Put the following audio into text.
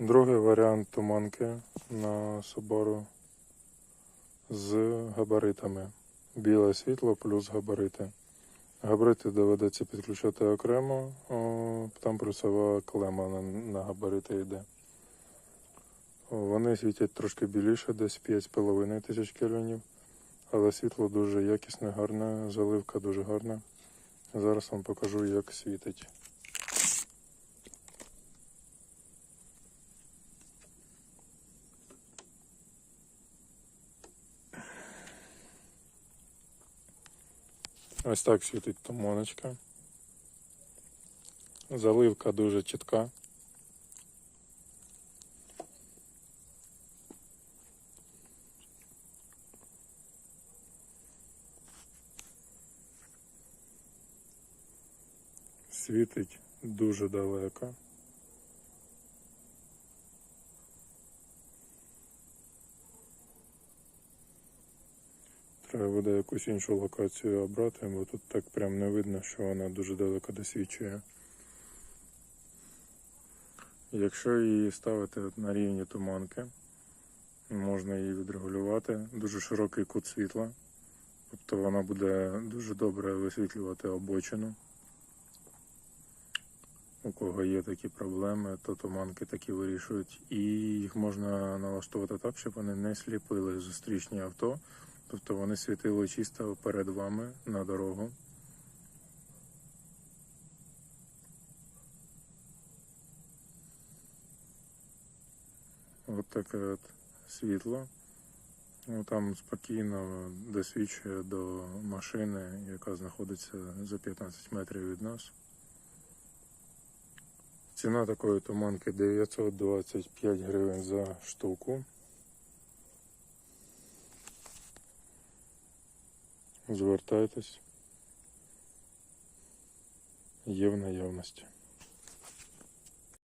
Другий варіант туманки на Subaru з габаритами. Біле світло плюс габарити. Габарити доведеться підключати окремо, там плюсова клема на, на габарити йде. Вони світять трошки біліше, десь 5,5 тисяч кельвінів, але світло дуже якісне, гарне, заливка дуже гарна. Зараз вам покажу, як світить. Ось так світить туманочка. Заливка дуже чітка. Світить дуже далеко. Треба буде якусь іншу локацію обрати, бо тут так прям не видно, що вона дуже далеко досвідчує. Якщо її ставити на рівні туманки, можна її відрегулювати. Дуже широкий кут світла. Тобто вона буде дуже добре висвітлювати обочину. У кого є такі проблеми, то туманки такі вирішують. І їх можна налаштувати так, щоб вони не сліпили зустрічні авто. Тобто вони світили чисто перед вами на дорогу. От таке от світло. Ну, там спокійно досвідчує до машини, яка знаходиться за 15 метрів від нас. Ціна такої туманки 925 гривень за штуку. Звертайтесь. Є в наявності.